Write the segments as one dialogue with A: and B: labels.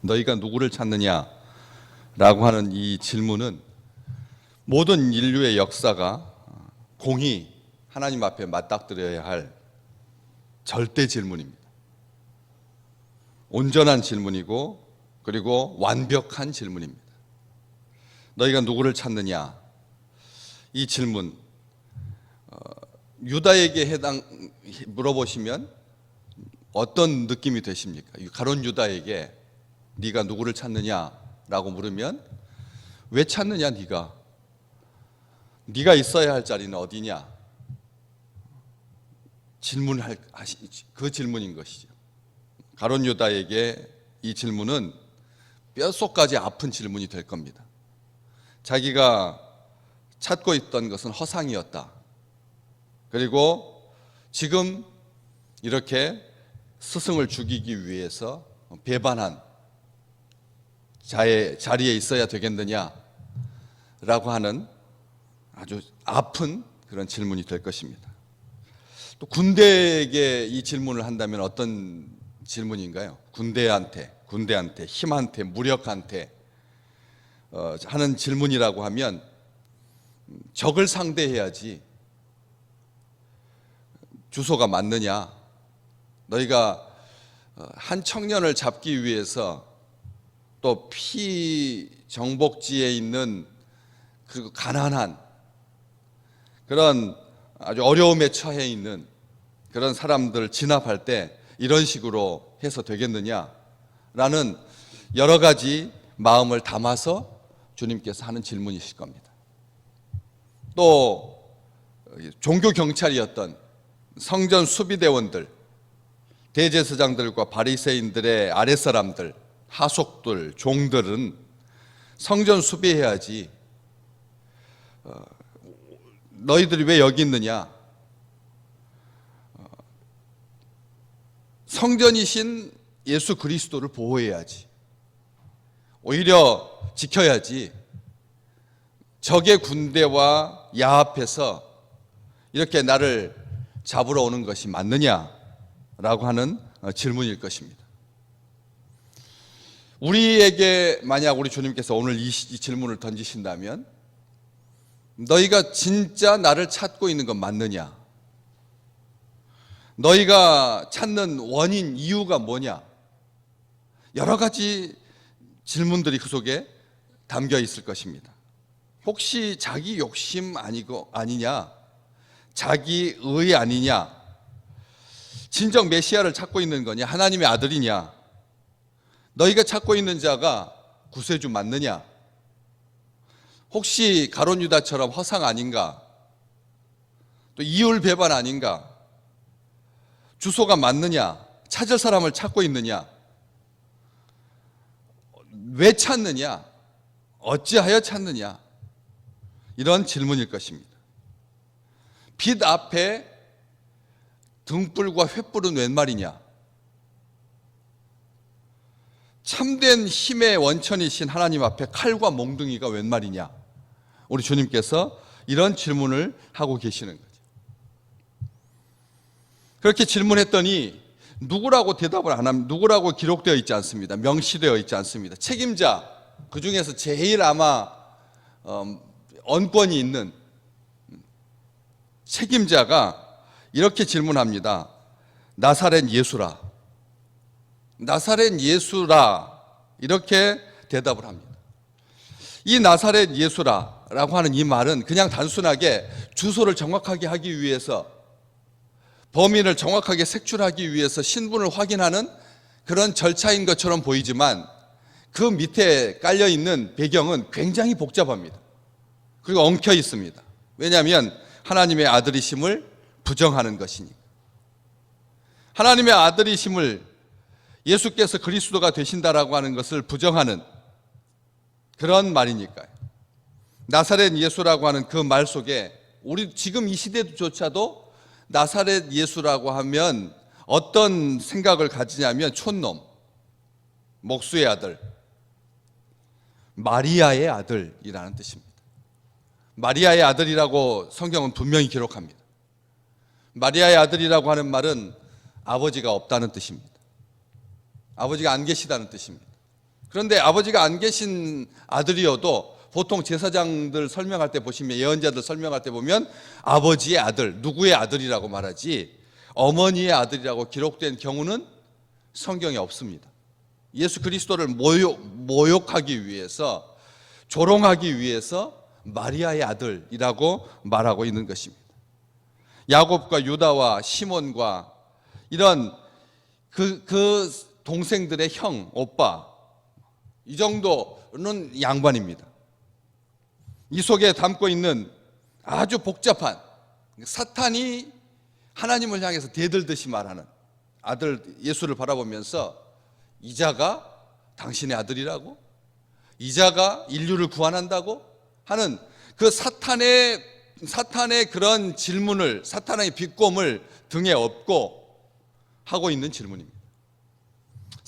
A: 너희가 누구를 찾느냐? 라고 하는 이 질문은 모든 인류의 역사가 공히 하나님 앞에 맞닥뜨려야 할 절대 질문입니다. 온전한 질문이고 그리고 완벽한 질문입니다. 너희가 누구를 찾느냐? 이 질문 어, 유다에게 해당 물어보시면 어떤 느낌이 되십니까? 가론 유다에게 네가 누구를 찾느냐라고 물으면 왜 찾느냐 네가 네가 있어야 할 자리는 어디냐 질문할 그 질문인 것이죠. 가론 유다에게 이 질문은 뼛속까지 아픈 질문이 될 겁니다. 자기가 찾고 있던 것은 허상이었다. 그리고 지금 이렇게 스승을 죽이기 위해서 배반한 자의 자리에 있어야 되겠느냐? 라고 하는 아주 아픈 그런 질문이 될 것입니다. 또 군대에게 이 질문을 한다면 어떤 질문인가요? 군대한테, 군대한테, 힘한테, 무력한테 어, 하는 질문이라고 하면 적을 상대해야지 주소가 맞느냐? 너희가 어, 한 청년을 잡기 위해서 또 피정복지에 있는 그리고 가난한 그런 아주 어려움에 처해 있는 그런 사람들 진압할 때 이런 식으로 해서 되겠느냐라는 여러 가지 마음을 담아서 주님께서 하는 질문이실 겁니다. 또 종교 경찰이었던 성전 수비대원들, 대제사장들과 바리새인들의 아랫사람들, 하속들, 종들은 성전 수비해야지. 어, 너희들이 왜 여기 있느냐? 어, 성전이신 예수 그리스도를 보호해야지. 오히려 지켜야지. 적의 군대와 야합해서 이렇게 나를 잡으러 오는 것이 맞느냐라고 하는 어, 질문일 것입니다. 우리에게 만약 우리 주님께서 오늘 이 시- 이 질문을 던지신다면 너희가 진짜 나를 찾고 있는 건 맞느냐? 너희가 찾는 원인, 이유가 뭐냐? 여러 가지 질문들이 그 속에 담겨 있을 것입니다. 혹시 자기 욕심 아니고 아니냐? 자기 의 아니냐? 진정 메시아를 찾고 있는 거냐? 하나님의 아들이냐? 너희가 찾고 있는 자가 구세주 맞느냐? 혹시 가론 유다처럼 허상 아닌가? 또 이율 배반 아닌가? 주소가 맞느냐? 찾을 사람을 찾고 있느냐? 왜 찾느냐? 어찌하여 찾느냐? 이런 질문일 것입니다. 빛 앞에 등불과 횃불은 웬 말이냐? 참된 힘의 원천이신 하나님 앞에 칼과 몽둥이가 웬 말이냐? 우리 주님께서 이런 질문을 하고 계시는 거죠. 그렇게 질문했더니 누구라고 대답을 안 하면 누구라고 기록되어 있지 않습니다. 명시되어 있지 않습니다. 책임자 그 중에서 제일 아마 어, 언권이 있는 책임자가 이렇게 질문합니다. 나사렛 예수라. 나사렛 예수라. 이렇게 대답을 합니다. 이 나사렛 예수라라고 하는 이 말은 그냥 단순하게 주소를 정확하게 하기 위해서 범인을 정확하게 색출하기 위해서 신분을 확인하는 그런 절차인 것처럼 보이지만 그 밑에 깔려 있는 배경은 굉장히 복잡합니다. 그리고 엉켜 있습니다. 왜냐하면 하나님의 아들이심을 부정하는 것이니. 하나님의 아들이심을 예수께서 그리스도가 되신다라고 하는 것을 부정하는 그런 말이니까요. 나사렛 예수라고 하는 그 말 속에 우리 지금 이 시대조차도 나사렛 예수라고 하면 어떤 생각을 가지냐면 촌놈, 목수의 아들, 마리아의 아들이라는 뜻입니다. 마리아의 아들이라고 성경은 분명히 기록합니다. 마리아의 아들이라고 하는 말은 아버지가 없다는 뜻입니다. 아버지가 안 계시다는 뜻입니다. 그런데 아버지가 안 계신 아들이어도 보통 제사장들 설명할 때 보시면 예언자들 설명할 때 보면 아버지의 아들, 누구의 아들이라고 말하지 어머니의 아들이라고 기록된 경우는 성경에 없습니다. 예수 그리스도를 모욕, 모욕하기 위해서 조롱하기 위해서 마리아의 아들이라고 말하고 있는 것입니다. 야곱과 유다와 시몬과 이런 그, 그 동생들의 형, 오빠, 이 정도는 양반입니다. 이 속에 담고 있는 아주 복잡한 사탄이 하나님을 향해서 대들듯이 말하는 아들 예수를 바라보면서 이자가 당신의 아들이라고? 이자가 인류를 구원한다고? 하는 그 사탄의 사탄의 그런 질문을 사탄의 비꼼을 등에 업고 하고 있는 질문입니다.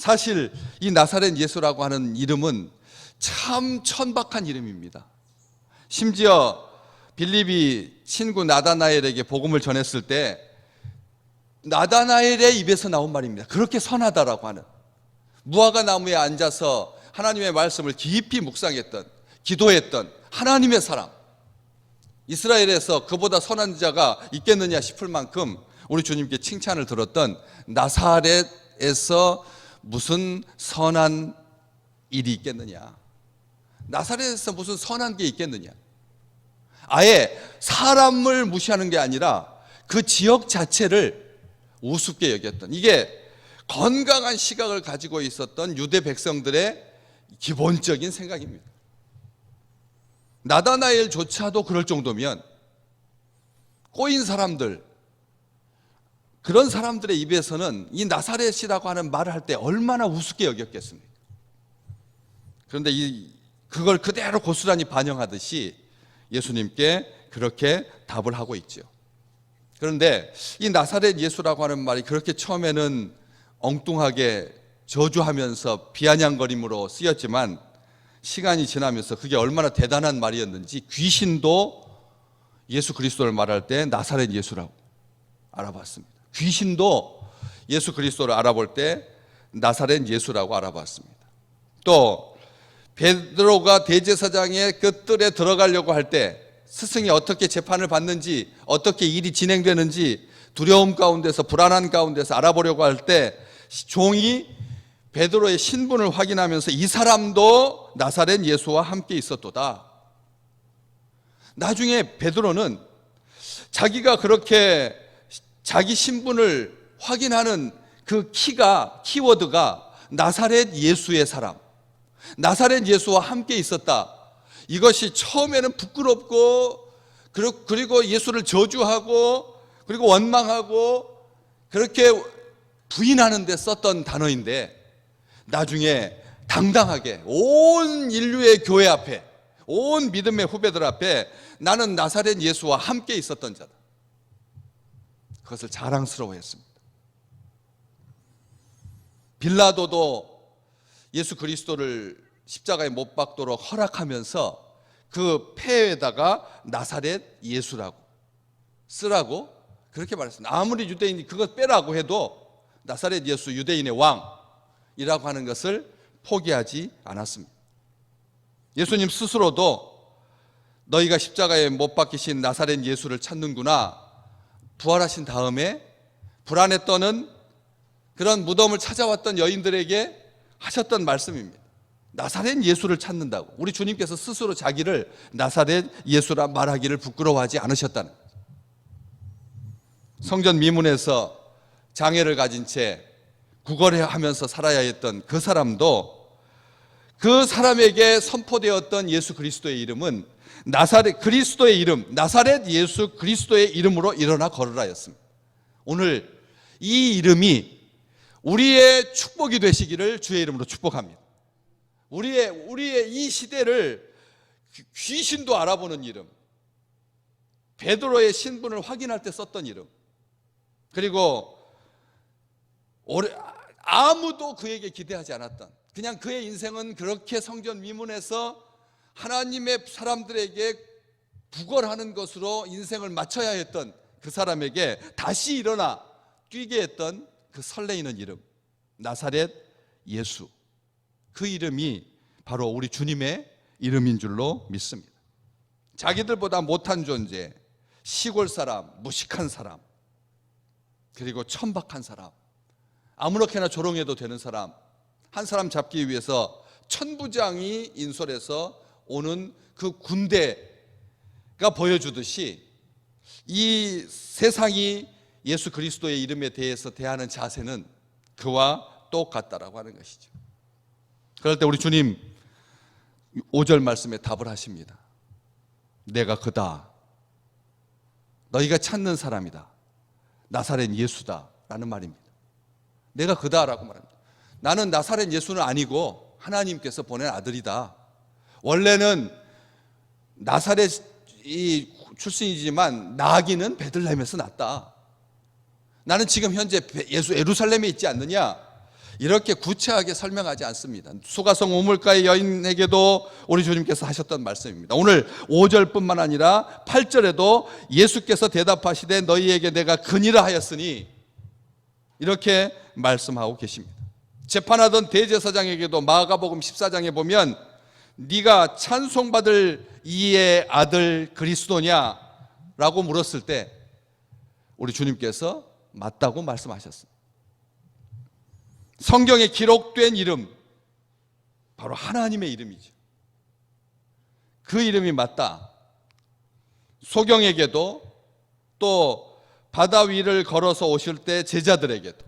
A: 사실 이 나사렛 예수라고 하는 이름은 참 천박한 이름입니다. 심지어 빌립이 친구 나다나엘에게 복음을 전했을 때 나다나엘의 입에서 나온 말입니다. 그렇게 선하다라고 하는 무화과 나무에 앉아서 하나님의 말씀을 깊이 묵상했던 기도했던 하나님의 사람 이스라엘에서 그보다 선한 자가 있겠느냐 싶을 만큼 우리 주님께 칭찬을 들었던 나사렛에서 무슨 선한 일이 있겠느냐? 나사렛에서 무슨 선한 게 있겠느냐? 아예 사람을 무시하는 게 아니라 그 지역 자체를 우습게 여겼던 이게 건강한 시각을 가지고 있었던 유대 백성들의 기본적인 생각입니다. 나다나엘조차도 그럴 정도면 꼬인 사람들 그런 사람들의 입에서는 이 나사렛이라고 하는 말을 할 때 얼마나 우습게 여겼겠습니까? 그런데 이 그걸 그대로 고스란히 반영하듯이 예수님께 그렇게 답을 하고 있죠. 그런데 이 나사렛 예수라고 하는 말이 그렇게 처음에는 엉뚱하게 저주하면서 비아냥거림으로 쓰였지만 시간이 지나면서 그게 얼마나 대단한 말이었는지 귀신도 예수 그리스도를 말할 때 나사렛 예수라고 알아봤습니다. 귀신도 예수 그리스도를 알아볼 때 나사렛 예수라고 알아봤습니다. 또 베드로가 대제사장의 그 뜰에 들어가려고 할 때 스승이 어떻게 재판을 받는지 어떻게 일이 진행되는지 두려움 가운데서 불안한 가운데서 알아보려고 할 때 종이 베드로의 신분을 확인하면서 이 사람도 나사렛 예수와 함께 있었도다. 나중에 베드로는 자기가 그렇게 자기 신분을 확인하는 그 키가 키워드가 나사렛 예수의 사람, 나사렛 예수와 함께 있었다. 이것이 처음에는 부끄럽고 그리고 예수를 저주하고 그리고 원망하고 그렇게 부인하는 데 썼던 단어인데 나중에 당당하게 온 인류의 교회 앞에 온 믿음의 후배들 앞에 나는 나사렛 예수와 함께 있었던 자다. 그것을 자랑스러워했습니다. 빌라도도 예수 그리스도를 십자가에 못 박도록 허락하면서 그 폐에다가 나사렛 예수라고 쓰라고 그렇게 말했습니다. 아무리 유대인이 그것 빼라고 해도 나사렛 예수 유대인의 왕이라고 하는 것을 포기하지 않았습니다. 예수님 스스로도 너희가 십자가에 못 박히신 나사렛 예수를 찾는구나. 부활하신 다음에 불안에 떠는 그런 무덤을 찾아왔던 여인들에게 하셨던 말씀입니다. 나사렛 예수를 찾는다고. 우리 주님께서 스스로 자기를 나사렛 예수라 말하기를 부끄러워하지 않으셨다는 거죠. 성전 미문에서 장애를 가진 채 구걸하면서 살아야 했던 그 사람도 그 사람에게 선포되었던 예수 그리스도의 이름은 나사렛 그리스도의 이름, 나사렛 예수 그리스도의 이름으로 일어나 걸으라였습니다. 오늘 이 이름이 우리의 축복이 되시기를 주의 이름으로 축복합니다. 우리의 우리의 이 시대를 귀신도 알아보는 이름, 베드로의 신분을 확인할 때 썼던 이름, 그리고 오래, 아무도 그에게 기대하지 않았던 그냥 그의 인생은 그렇게 성전 미문에서 하나님의 사람들에게 부걸하는 것으로 인생을 마쳐야 했던 그 사람에게 다시 일어나 뛰게 했던 그 설레이는 이름 나사렛 예수 그 이름이 바로 우리 주님의 이름인 줄로 믿습니다. 자기들보다 못한 존재, 시골 사람, 무식한 사람, 그리고 천박한 사람, 아무렇게나 조롱해도 되는 사람, 한 사람 잡기 위해서 천부장이 인솔해서 오는 그 군대가 보여주듯이 이 세상이 예수 그리스도의 이름에 대해서 대하는 자세는 그와 똑같다라고 하는 것이죠. 그럴 때 우리 주님 5절 말씀에 답을 하십니다. 내가 그다. 너희가 찾는 사람이다. 나사렛 예수다. 라는 말입니다. 내가 그다라고 말합니다. 나는 나사렛 예수는 아니고 하나님께서 보낸 아들이다. 원래는 나사렛이 출신이지만 나기는 베들레헴에서 났다. 나는 지금 현재 예수 에루살렘에 있지 않느냐? 이렇게 구체하게 설명하지 않습니다. 수가성 우물가의 여인에게도 우리 주님께서 하셨던 말씀입니다. 오늘 5절뿐만 아니라 8절에도 예수께서 대답하시되 너희에게 내가 근이라 하였으니 이렇게 말씀하고 계십니다. 재판하던 대제사장에게도 마가복음 14장에 보면 네가 찬송받을 이의 아들 그리스도냐라고 물었을 때 우리 주님께서 맞다고 말씀하셨습니다. 성경에 기록된 이름 바로 하나님의 이름이죠. 그 이름이 맞다. 소경에게도 또 바다 위를 걸어서 오실 때 제자들에게도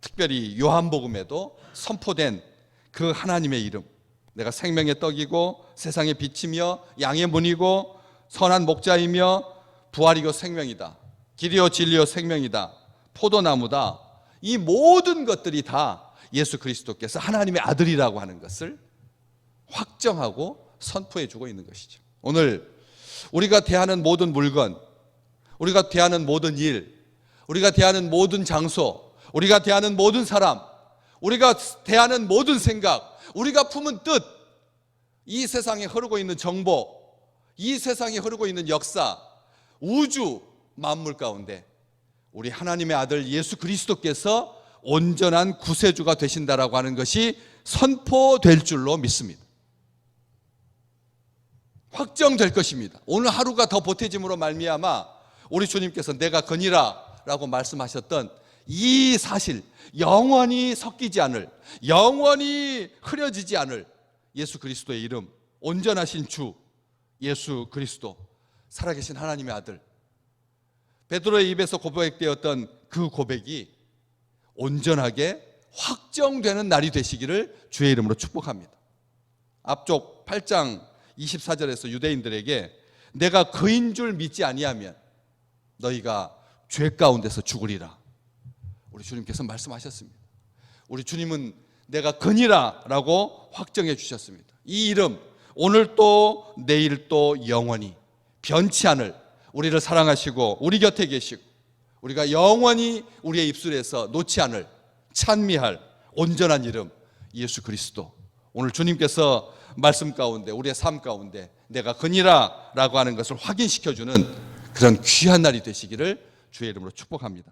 A: 특별히 요한복음에도 선포된 그 하나님의 이름. 내가 생명의 떡이고 세상의 빛이며 양의 문이고 선한 목자이며 부활이고 생명이다. 길이요 진리요 생명이다. 포도나무다. 이 모든 것들이 다 예수 그리스도께서 하나님의 아들이라고 하는 것을 확정하고 선포해 주고 있는 것이죠. 오늘 우리가 대하는 모든 물건, 우리가 대하는 모든 일, 우리가 대하는 모든 장소, 우리가 대하는 모든 사람, 우리가 대하는 모든 생각, 우리가 품은 뜻, 이 세상에 흐르고 있는 정보, 이 세상에 흐르고 있는 역사, 우주 만물 가운데 우리 하나님의 아들 예수 그리스도께서 온전한 구세주가 되신다라고 하는 것이 선포될 줄로 믿습니다. 확정될 것입니다. 오늘 하루가 더 보태짐으로 말미암아 우리 주님께서 내가 거니라라고 말씀하셨던 이 사실 영원히 섞이지 않을 영원히 흐려지지 않을 예수 그리스도의 이름 온전하신 주 예수 그리스도 살아계신 하나님의 아들 베드로의 입에서 고백되었던 그 고백이 온전하게 확정되는 날이 되시기를 주의 이름으로 축복합니다. 앞쪽 8장 24절에서 유대인들에게 내가 그인 줄 믿지 아니하면 너희가 죄 가운데서 죽으리라. 우리 주님께서 말씀하셨습니다. 우리 주님은 내가 그니라라고 확정해 주셨습니다. 이 이름 오늘 또 내일 또 영원히 변치 않을 우리를 사랑하시고 우리 곁에 계시고 우리가 영원히 우리의 입술에서 놓지 않을 찬미할 온전한 이름 예수 그리스도 오늘 주님께서 말씀 가운데 우리의 삶 가운데 내가 그니라라고 하는 것을 확인시켜 주는 그런 귀한 날이 되시기를 주의 이름으로 축복합니다.